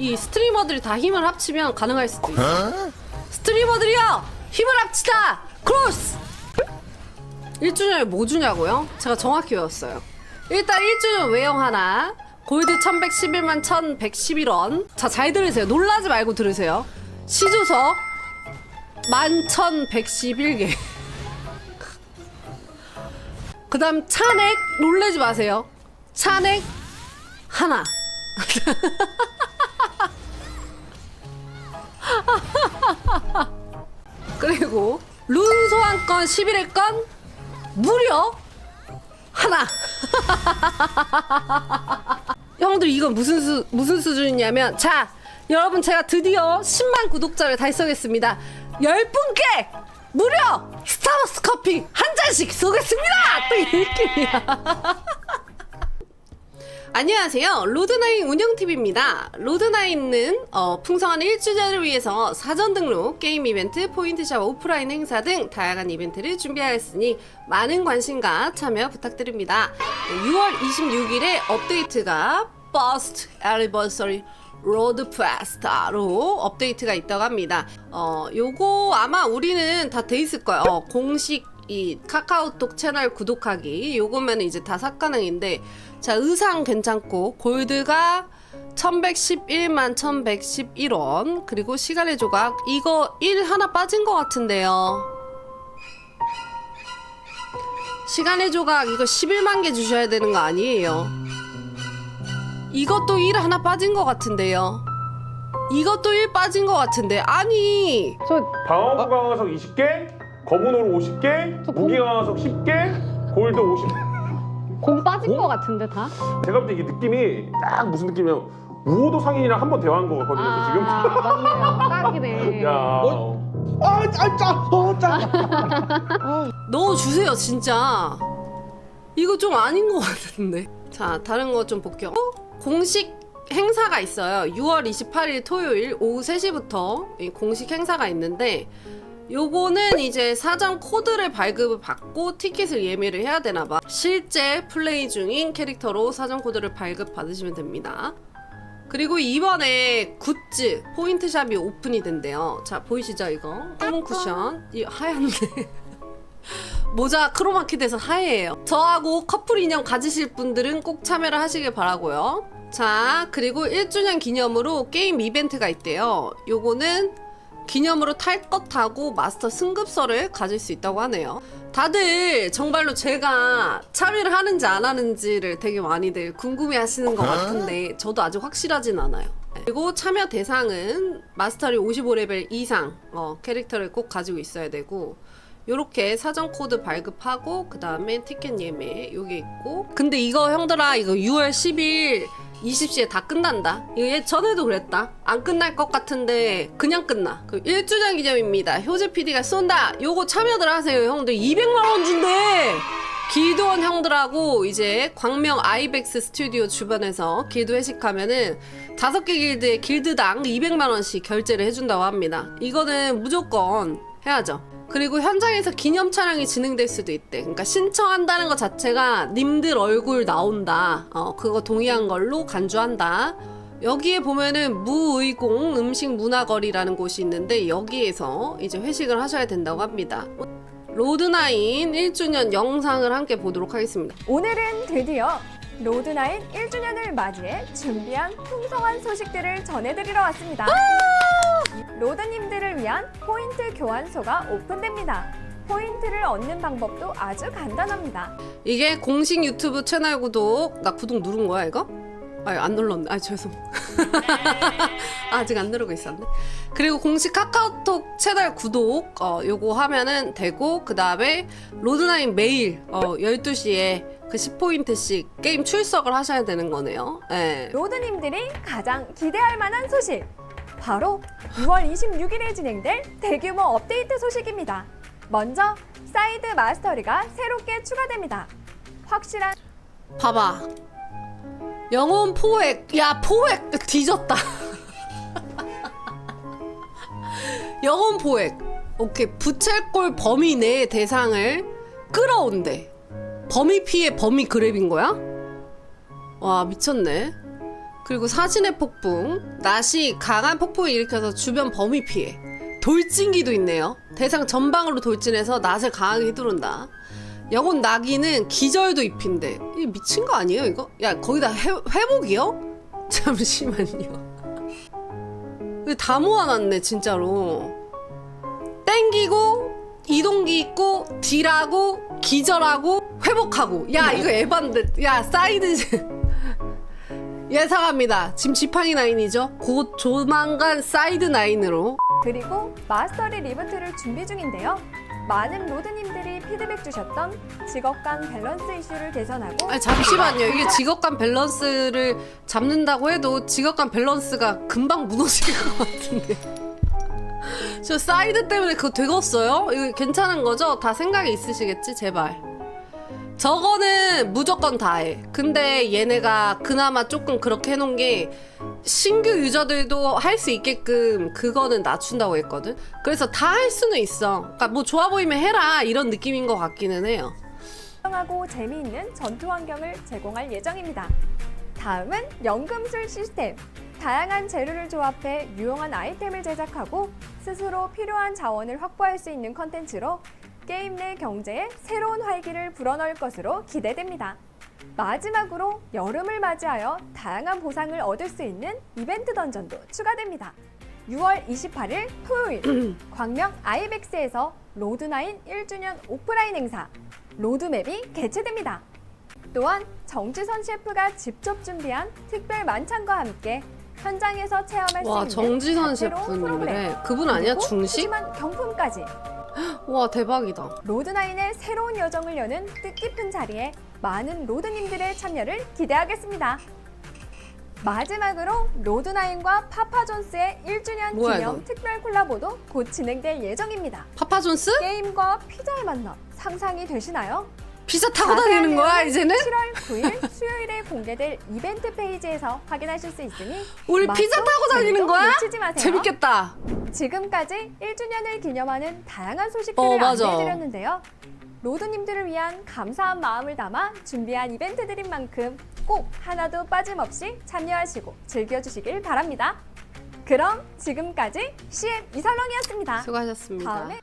이 스트리머들이 다 힘을 합치면 가능할 수도 있어. 스트리머들이요! 힘을 합치다! 크로스! 1주년에 뭐 주냐고요? 제가 정확히 외웠어요. 일단 1주년 외형 하나. 골드 1111만 1111원. 자, 잘 들으세요. 놀라지 말고 들으세요. 시조석 11,111개. 그 다음 찬액 놀래지 마세요. 찬액 하나. 그리고 룬 소환권 11회권 무려 하나. 형들 이건 무슨 수 무슨 수준이냐면 자 여러분 제가 드디어 10만 구독자를 달성했습니다. 10분께 무려 스타벅스 커피 한 잔씩 쏘겠습니다. 또이 느낌이야. 안녕하세요. 로드나인 운영TV입니다. 로드나인은 어, 풍성한 1주년을 위해서 사전 등록, 게임 이벤트, 포인트샵 오프라인 행사 등 다양한 이벤트를 준비하였으니 많은 관심과 참여 부탁드립니다. 6월 26일에 업데이트가 First Anniversary 로드 페스타로 업데이트가 있다고 합니다. 어, 요거 아마 우리는 다 돼 있을 거예요. 어, 공식 이 카카오톡 채널 구독하기. 요거면 이제 다 삭가능인데 자 의상 괜찮고 골드가 1111만 1111원. 그리고 시간의 조각 이거 1 하나 빠진 것 같은데요. 시간의 조각 이거 11만 개 주셔야 되는 거 아니에요? 이것도 1 하나 빠진 것 같은데요. 이것도 1 빠진 것 같은데 아니! 저 방어구 강화석 20개, 검은 오로 50개, 저 무기 강화석 10개, 골드 50. 공 빠진 거 같은데 다? 제가 볼 때 이게 느낌이 딱 무슨 느낌이냐면 우호도 상인이랑 한번 대화한 거 같거든요, 아 맞네요 딱이네 지금. 야. 아, 아, 짜, 어, 짜. 넣어주세요 진짜 이거 좀 아닌 것 같은데 자 다른 거 좀 볼게요 어? 공식 행사가 있어요 6월 28일 토요일 오후 3시부터 이 공식 행사가 있는데 요거는 이제 사전 코드를 발급을 받고 티켓을 예매를 해야 되나봐 실제 플레이 중인 캐릭터로 사전 코드를 발급 받으시면 됩니다 그리고 이번에 굿즈 포인트샵이 오픈이 된대요 자 보이시죠 이거 검은 쿠션 이 하얀데 모자 크로마키 돼서 하얘요. 저하고 커플 인형 가지실 분들은 꼭 참여를 하시길 바라고요. 자, 그리고 1주년 기념으로 게임 이벤트가 있대요. 요거는 기념으로 탈 것 타고 마스터 승급서를 가질 수 있다고 하네요. 다들 정말로 제가 참여를 하는지 안 하는지를 되게 많이들 궁금해 하시는 것 같은데 저도 아직 확실하진 않아요. 그리고 참여 대상은 마스터리 55레벨 이상 어, 캐릭터를 꼭 가지고 있어야 되고 요렇게 사전 코드 발급하고 그 다음에 티켓 예매 요게 있고. 근데 이거 형들아 이거 6월 10일 20시에 다 끝난다. 이거 얘 전에도 그랬다. 안 끝날 것 같은데 그냥 끝나. 그 1주년 기념입니다. 효재 PD가 쏜다. 요거 참여들 하세요 형들. 200만 원 준대. 길드원 형들하고 이제 광명 아이벡스 스튜디오 주변에서 길드 회식하면은 다섯 개 길드에 길드당 200만 원씩 결제를 해준다고 합니다. 이거는 무조건 해야죠. 그리고 현장에서 기념 촬영이 진행될 수도 있대. 그러니까 신청한다는 것 자체가 님들 얼굴 나온다. 어, 그거 동의한 걸로 간주한다. 여기에 보면은 무의공 음식 문화거리라는 곳이 있는데 여기에서 이제 회식을 하셔야 된다고 합니다. 로드나인 1주년 영상을 함께 보도록 하겠습니다. 오늘은 드디어 로드나인 1주년을 맞이해 준비한 풍성한 소식들을 전해드리러 왔습니다. 로드님들을 위한 포인트 교환소가 오픈됩니다. 포인트를 얻는 방법도 아주 간단합니다. 이게 공식 유튜브 채널 구독 나 구독 누른 거야 이거? 아안 눌렀네 아 죄송 아직 안 누르고 있었네 그리고 공식 카카오톡 채널 구독 어 요거 하면은 되고 그 다음에 로드나인 매일 어 12시에 그 10포인트씩 게임 출석을 하셔야 되는 거네요 예. 로드님들이 가장 기대할 만한 소식! 바로 6월 26일에 진행될 대규모 업데이트 소식입니다. 먼저 사이드 마스터리가 새롭게 추가됩니다. 확실한 봐봐. 영혼 포획. 야 포획 뒤졌다. 영혼 포획. 오케이. 부채꼴 범위 내 대상을 끌어온대. 범위 피해 범위 그랩인 거야? 와 미쳤네 그리고 사진의 폭풍. 낫이 강한 폭풍을 일으켜서 주변 범위 피해. 돌진기도 있네요. 대상 전방으로 돌진해서 낫을 강하게 휘두른다. 영혼 나기는 기절도 입힌대. 이 미친 거 아니에요 이거? 야 거기다 회, 회복이요? 잠시만요. 다 모아놨네 진짜로. 땡기고 이동기 있고 딜하고 기절하고 회복하고 야 이거 에반데 야 사이드 예상합니다. 지금 지팡이 나인이죠? 곧 조만간 사이드 나인으로. 그리고 마스터리 리부트를 준비 중인데요. 많은 로드님들이 피드백 주셨던 직업 간 밸런스 이슈를 개선하고 아니 잠시만요. 이게 직업 간 밸런스를 잡는다고 해도 직업 간 밸런스가 금방 무너질 것 같은데. 저 사이드 때문에 그거 되겠어요? 이거 괜찮은 거죠? 다 생각이 있으시겠지? 제발 저거는 무조건 다 해 근데 얘네가 그나마 조금 그렇게 해놓은 게 신규 유저들도 할 수 있게끔 그거는 낮춘다고 했거든 그래서 다 할 수는 있어 그러니까 뭐 좋아 보이면 해라 이런 느낌인 것 같기는 해요 하고 재미있는 전투 환경을 제공할 예정입니다. 다음은 연금술 시스템. 다양한 재료를 조합해 유용한 아이템을 제작하고 스스로 필요한 자원을 확보할 수 있는 컨텐츠로 게임 내 경제에 새로운 활기를 불어넣을 것으로 기대됩니다. 마지막으로 여름을 맞이하여 다양한 보상을 얻을 수 있는 이벤트 던전도 추가됩니다. 6월 28일 토요일 광명 아이벡스에서 로드나인 1주년 오프라인 행사 로드맵이 개최됩니다. 또한 정지선 셰프가 직접 준비한 특별 만찬과 함께 현장에서 체험할 와 수 있는 정지선 다채로운 프로그램, 그분 아니야 중식? 푸짐한 경품까지 와 대박이다 로드나인의 새로운 여정을 여는 뜻깊은 자리에 많은 로드님들의 참여를 기대하겠습니다. 마지막으로 로드나인과 파파존스의 1주년 뭐야, 기념 이건? 특별 콜라보도 곧 진행될 예정입니다. 파파존스? 게임과 피자의 만남 상상이 되시나요? 피자 타고 다니는 거야 이제는? 7월 9일 수요일에 공개될 이벤트 페이지에서 확인하실 수 있으니 우리 맛도 피자 타고 다니는 재미도 거야? 놓치지 마세요. 재밌겠다 지금까지 1주년을 기념하는 다양한 소식들을 어, 맞아. 안내해드렸는데요. 로드님들을 위한 감사한 마음을 담아 준비한 이벤트들인 만큼 꼭 하나도 빠짐없이 참여하시고 즐겨주시길 바랍니다. 그럼 지금까지 CM 이설렁이었습니다. 수고하셨습니다 다음에